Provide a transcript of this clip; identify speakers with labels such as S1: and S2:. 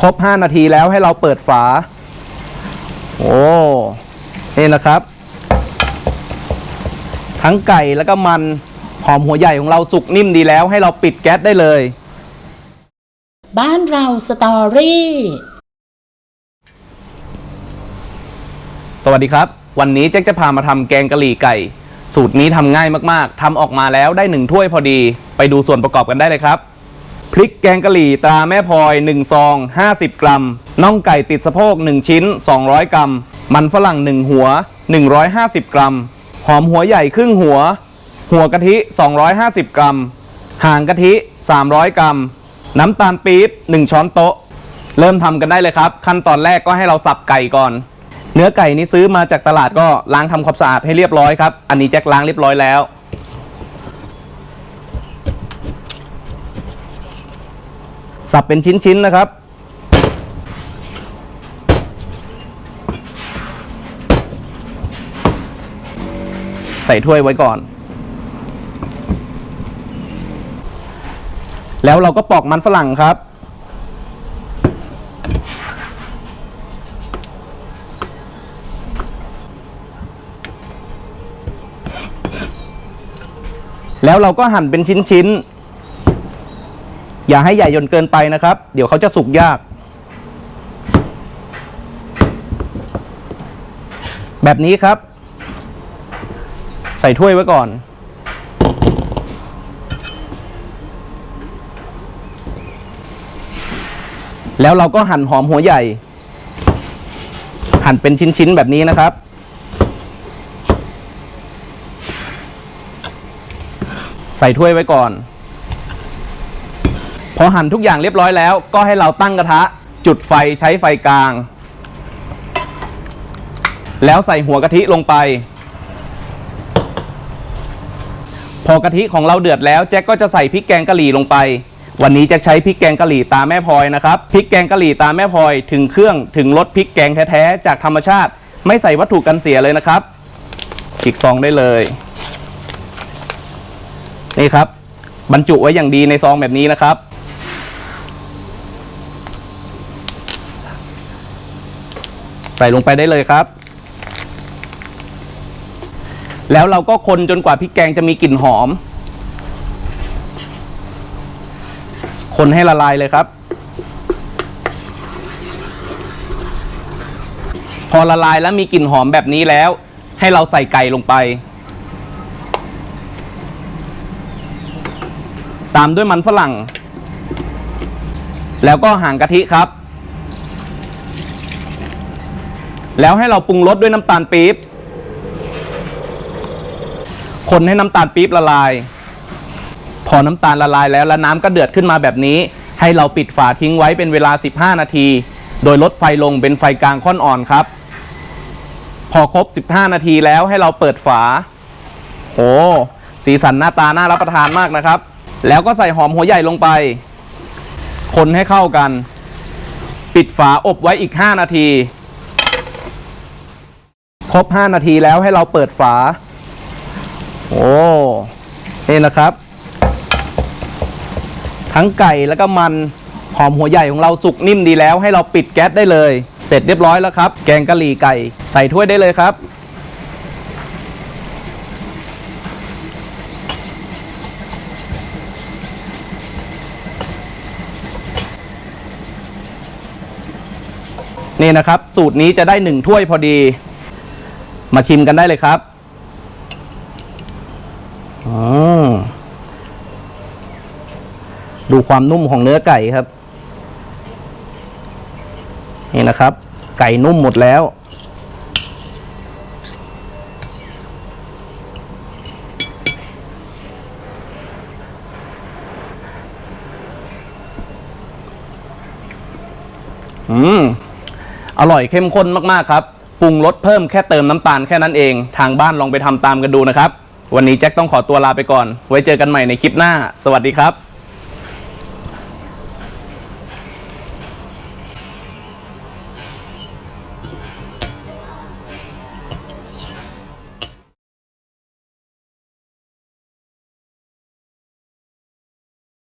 S1: ครบ 5 นาทีแล้วให้เราเปิดฝา โอ้นี่นะครับ ทั้งไก่แล้วก็มันหอมหัวใหญ่ของเราสุกนิ่มดีแล้ว ให้เราปิดแก๊สได้เลย
S2: บ้านเราสตอรี่
S1: สวัสดีครับ วันนี้แจ็คจะพามาทำแกงกะหรี่ไก่ สูตรนี้ทำง่ายมากๆทำออกมาแล้วได้หนึ่งถ้วยพอดี ไปดูส่วนประกอบกันได้เลยครับ พริกแกงกะหรี่ตราแม่พลอย 1 ซอง 50 กรัม น่องไก่ติดสะโพก 1 ชิ้น 200 กรัม มันฝรั่ง 1 หัว 150 กรัม หอมหัวใหญ่ครึ่งหัว หัวกะทิ 250 กรัมห่างกะทิ 300 กรัม น้ำตาลปี๊บ 1 ช้อนโต๊ะ เริ่มทำกันได้เลยครับ ขั้นตอนแรกก็ให้เราสับไก่ก่อน เนื้อไก่นี้ซื้อมาจากตลาดก็ล้างทำความสะอาดให้เรียบร้อยครับ อันนี้แจ็คล้างเรียบร้อยแล้ว สับเป็นชิ้นๆนะครับ ใส่ถ้วยไว้ก่อน แล้วเราก็ปอกมันฝรั่งครับ แล้วเราก็หั่นเป็นชิ้นๆ อย่าให้ใหญ่จนเกินไปนะครับ เดี๋ยวเขาจะสุกยาก แบบนี้ครับ ใส่ถ้วยไว้ก่อน แล้วเราก็หั่นหอมหัวใหญ่ หั่นเป็นชิ้นๆแบบนี้นะครับใส่ถ้วยไว้ก่อน พอหั่นทุกอย่างเรียบร้อยแล้ว ก็ให้เราตั้งกระทะ จุดไฟใช้ไฟกลาง แล้วใส่หัวกะทิลงไป พอกะทิของเราเดือดแล้วแจ็คก็จะใส่พริกแกงกะหรี่ลงไป วันนี้แจ็คใช้พริกแกงกะหรี่ตาแม่พลอยนะครับพริกแกงกะหรี่ตาแม่พลอยถึงเครื่องถึงรสพริกแกงแท้ๆจากธรรมชาติ ไม่ใส่วัตถุกันเสียเลยนะครับฉีกซองได้เลยนี่ครับบรรจุไว้อย่างดีในซองแบบนี้นะครับ ใส่ลงไปได้เลยครับ แล้วเราก็คนจนกว่าพริกแกงจะมีกลิ่นหอม คนให้ละลายเลยครับ พอละลายแล้วมีกลิ่นหอมแบบนี้แล้ว ให้เราใส่ไก่ลงไป ตามด้วยมันฝรั่ง แล้วก็หางกะทิครับ แล้วให้เราปรุงรสด้วยน้ำตาลปี๊บ คนให้น้ำตาลปี๊บละลาย พอน้ำตาลละลายแล้วแล้วน้ำก็เดือดขึ้นมาแบบนี้ ให้เราปิดฝาทิ้งไว้เป็นเวลา 15 นาที โดยลดไฟลงเป็นไฟกลางค่อนอ่อนครับ พอครบ 15 นาทีแล้วให้เราเปิดฝา โอ้สีสันหน้าตาน่ารับประทานมากนะครับ แล้วก็ใส่หอมหัวใหญ่ลงไป คนให้เข้ากัน ปิดฝาอบไว้อีก 5 นาที ครบ 5 นาทีแล้วให้เราเปิดฝา โอ้นี่นะครับ ทั้งไก่แล้วก็มันหอมหัวใหญ่ของเราสุกนิ่มดีแล้ว ให้เราปิดแก๊สได้เลย เสร็จเรียบร้อยแล้วครับ แกงกะหรี่ไก่ใส่ถ้วยได้เลยครับนี่นะครับ สูตรนี้จะได้หนึ่งถ้วยพอดี มาชิมกันได้เลยครับอืมดูความนุ่มของเนื้อไก่ครับ นี่นะครับ ไก่นุ่มหมดแล้ว อืม อร่อยเข้มข้นมาก ๆ ครับ ปรุงรสเพิ่มแค่เติมน้ำตาลแค่นั้นเอง ทางบ้านลองไปทำตามกันดูนะครับ วันนี้แจ็คต้องขอตัวลาไปก่อน ไว้เจอกันใหม่ในคลิปหน้า สวัสดีครับ